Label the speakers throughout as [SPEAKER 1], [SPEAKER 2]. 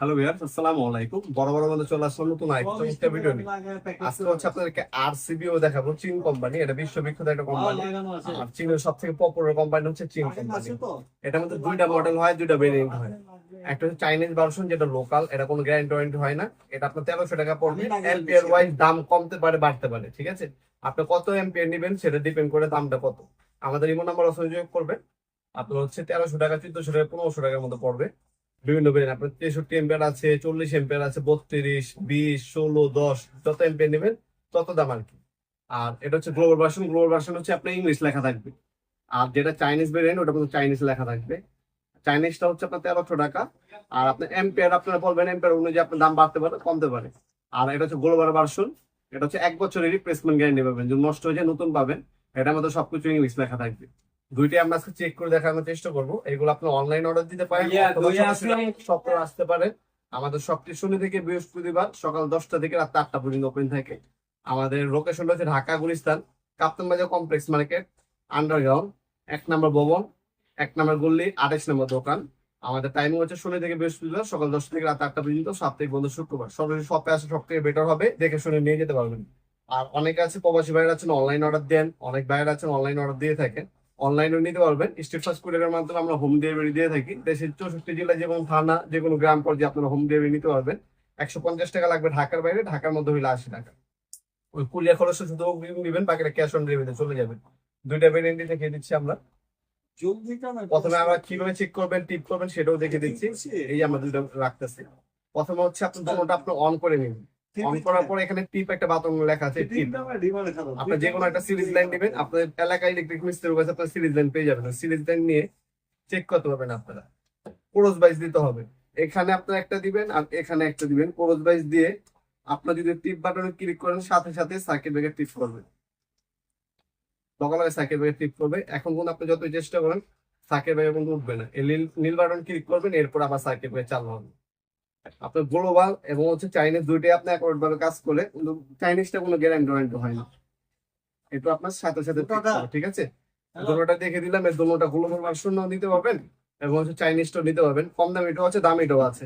[SPEAKER 1] Hello viewers আসসালামু আলাইকুম বড় বড় মধ্যে চলে আসলাম নতুন আরেকটা ভিডিও নিয়ে। আজকে হচ্ছে আপনাদেরকে আরসিবিও দেখাবো চীন কোম্পানি এটা বিশ্ববিখ্যাত একটা কোম্পানি আর চীনের সব থেকে পপুলার কোম্পানি হচ্ছে চীন কোম্পানি এটার মধ্যে দুইটা মডেল হয় দুইটা ভেরিয়েন্ট হয়। একটা হচ্ছে চাইনিজ ভার্সন যেটা লোকাল এটা কোনো গ্যারান্টি ওয়ারেন্টি হয় না। এটা আপনার তেরোশো টাকা পড়বে। এম্পিয়ার ওয়াইজ দাম কমতে পারে বাড়তে পারে ঠিক আছে? আপনি কত এম্পিয়ার নেবেন সেটা ডিপেন্ড করে দামটা কত। আমাদের ইমো নাম্বার সংযোগ করবেন। আপনার হচ্ছে তেরোশো টাকা চোদ্দশো টাকা পনেরোশো টাকার মতো পড়বে। বিভিন্ন ভেরিয়েন্ট আপনার তেষট্টি এম্পিয়ার আছে, চল্লিশ এম্পিয়ার আছে, বত্রিশ, বিশ, ষোলো, দশ, যত এম্পিয়ার নেবেন তত দাম আর কি। আর এটা হচ্ছে গ্লোবাল ভার্সন গ্লোবাল ভার্সন হচ্ছে আপনার ইংলিশ লেখা থাকবে। আর যেটা চাইনিজ ভেরিয়েন্ট ওটা কিন্তু চাইনিজ লেখা থাকবে। চাইনিজটা হচ্ছে আপনার তেরোশো টাকা। আর আপনার এম্পিয়ার আপনারা বলবেন এম্পিয়ার অনুযায়ী আপনার দাম বাড়তে পারে, কমতে পারে। আর এটা হচ্ছে গ্লোবাল ভার্সন এটা হচ্ছে এক বছরের রিপ্লেসমেন্ট গ্যারান্টি পাবেন। যদি নষ্ট হয়ে যায়, নতুন পাবেন। এটার মধ্যে সবকিছু ইংলিশ লেখা থাকবে। দুইটাই আমরা আজকে চেক করে দেখানোর চেষ্টা করব। এগুলো আপনি অনলাইন অর্ডার দিতে পারেন শপে আসতে পারেন। আমাদের সবটি শনি থেকে বৃহস্পতিবার সকাল দশটা থেকে রাত আটটা পর্যন্ত ওপেন থাকে। আমাদের লোকেশন হচ্ছে ঢাকা গুলিস্তান কাপ্তান বাজার কমপ্লেক্স মার্কেট আন্ডারগ্রাউন্ড এক নম্বর ভবন এক নম্বর গল্লি আঠাইশ নম্বর দোকান। আমাদের টাইমিং হচ্ছে শনি থেকে বৃহস্পতিবার সকাল দশটা থেকে রাত আটটা পর্যন্ত সাপ্তাহিক বন্ধ শুক্রবার। সরাসরি শপে আসা সব থেকে বেটার হবে দেখে শুনে নিয়ে যেতে পারবেন। আর অনেকে আছে প্রবাসী ভাইয়ের আছেন অনলাইন অর্ডার দেন। অনেক ভাইয়ের আছেন অনলাইন অর্ডার দিয়ে থাকেন। অনলাইনেও নিতে পারবেন। স্ট্রিট ফাস্ট কুরিয়ারের মাধ্যমে আমরা হোম ডেলিভারি দিয়ে থাকি। দেশের চৌষট্টি জেলায় যেমন থানা যে কোনো গ্রাম পর্যায়ে আপনারা হোম ডেলিভারি নিতে পারবেন। একশো পঞ্চাশ টাকা লাগবে ঢাকার বাইরে। ঢাকার মধ্যে হইলে আশি টাকা। ওই কুরিয়ার খরচটা শুধু দিবেন বাকিটা ক্যাশ অন ডেলিভারিতে চলে যাবে। দুইটা ভেরিয়েন্টই দেখিয়ে দিচ্ছি আমরা। প্রথমে আমরা কীভাবে চেক করবেন টিপ করবেন, সেটাও দেখে দিচ্ছি। এই আমরা দুটো রাখতেছি। প্রথমে হচ্ছে আপনি দুটোটা আপনি অন করে নিন করার পরে এখানে টিপ একটা লেখা আছে টিপ আপনি যে কোনো একটা সিরিজ লাইন নেবেন আপনার এলাকায় ইলেকট্রিক মিস্ত্রির কাছে আপনার সিরিজ লাইন পেয়ে যাবেন। সিরিজ লাইন নিয়ে চেক করতে পারবেন আপনারা। ক্রোস বাইজ দিতে হবে। এখানে আপনার একটা দিবেন আর এখানে একটা দিবেন। ক্রোস বাইজ দিয়ে আপনার যদি টিপ বাটনে ক্লিক করেন সাথে সাথে সার্কিট ব্রেকার টিপ করবে। লগে লগে সার্কিট ব্রেকার টিপ করবে। এখন কিন্তু আপনি যতই চেষ্টা করেন সার্কিট ব্রেকার কিন্তু উঠবে না। এই নীল বাটন ক্লিক করবেন এরপর আবার সার্কিট ব্রেকার চালু হবে। আপনার গ্লোবাল এবং হচ্ছে চাইনিজ দুইটাই আপনি একবার ভাবে কাজ করলে কিন্তু চাইনিজটা কোনো গ্যারান্টি ওয়ারেন্টি হয় না। এটা আপনার সাথে সাথে ঠিক আছে? দুটোটা দেখে দিলাম এর দুটোটা গ্লোবাল ভার্সন নিতে পারবেন এবং হচ্ছে চাইনিজটাও নিতে পারবেন। কম দামিটাও আছে দামিটাও আছে।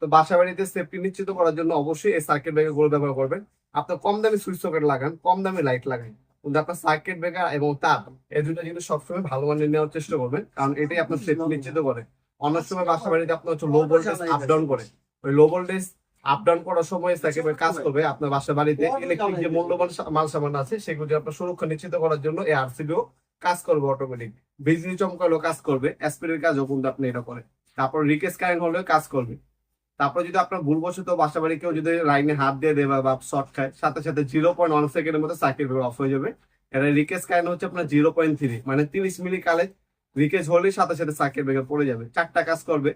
[SPEAKER 1] তো বাসা বাড়িতে সেফটি নিশ্চিত করার জন্য অবশ্যই এই সার্কিট ব্রেকারগুলো ব্যবহার করবেন। আপনার কম দামি সুইচ সকেট লাগান কম দামি লাইট লাগান। কিন্তু আপনার সার্কিট ব্রেকার এবং তার এই দুটো কিন্তু সবসময় ভালো মানের নেওয়ার চেষ্টা করবেন। কারণ এটাই আপনার সেফটি নিশ্চিত করে। অনেক সময় বাসা বাড়িতে আপনার হচ্ছে লো ভোল্টেজ আপ ডাউন করে। ওই লো ভোল্টেজ আপ ডাউন করার সময় সার্কিট ব্রেকার কাজ করবে আপনার বাসা বাড়িতে ইলেকট্রিক যে মূল্যবান মাল সামান আছে সেগুলো আপনার সুরক্ষা নিশ্চিত করার জন্য এই আরসিবিও কাজ করবে অটোমেটিক বিজলি চমকালেও কাজ করবে অ্যাসপিরের কাজও কিন্তু আপনি এটা করে তারপর রিকেস কারেন্ট হলেও কাজ করবে। তারপর যদি আপনার ভুলবশত বাসা বাড়ি কেউ যদি লাইনে হাত দিয়ে দেয় বা শর্ট খায় সাথে সাথে জিরো পয়েন্ট ওয়ান সেকেন্ডের মধ্যে সার্কিট অফ হয়ে যাবে। এটা রিকেস কারেন্ট হচ্ছে আপনার জিরো পয়েন্ট থ্রি মানে তিরিশ মিলি কালে রিকেজ হলেই সাথে সাথে সার্কিট ব্রেকার পড়ে যাবে। চারটা কাজ করবে।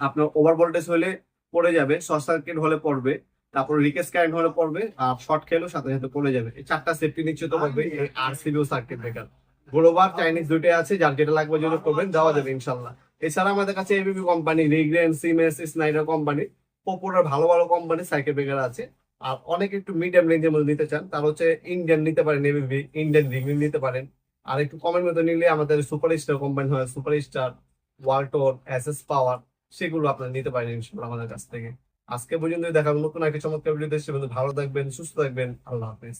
[SPEAKER 1] আপনার ওভার ভোল্টেজ হলে পড়ে যাবে শর্ট সার্কিট হলে পড়বে তারপর রিকেস কারেন্ট হলে পড়বে আর শর্ট খেলেও সাথে সাথে পড়ে যাবে। এই চারটা সেফটি নিশ্চিত করবে এই RCBO circuit breaker global Chinese দুটোই আছে যার যেটা লাগবে যদি করবেন দেওয়া যাবে ইনশাল্লাহ। এছাড়া আমাদের কাছে এবিবি কোম্পানি রিগ্রেন সিমেন্স স্নাইডার কোম্পানি পপুলার ভালো ভালো কোম্পানি সাইকেল ব্রেকার আছে। আর অনেক একটু মিডিয়াম রেঞ্জের মধ্যে নিতে চান তার হচ্ছে ইন্ডিয়ান নিতে পারেন এবিবি ইন্ডিয়ান রিগ্রেন নিতে পারেন। আর একটু কমের মধ্যে নিলে আমাদের সুপার স্টার কোম্পানি হয় super star Walton S S power সেগুলো আপনার নিতে পারেন ইনশাল্লাহ আমাদের কাছ থেকে। আজকে পর্যন্ত দেখাবো নতুন একটা চমৎকার ভিডিও দেখছি ভালো থাকবেন, সুস্থ থাকবেন। আল্লাহ হাফিজ।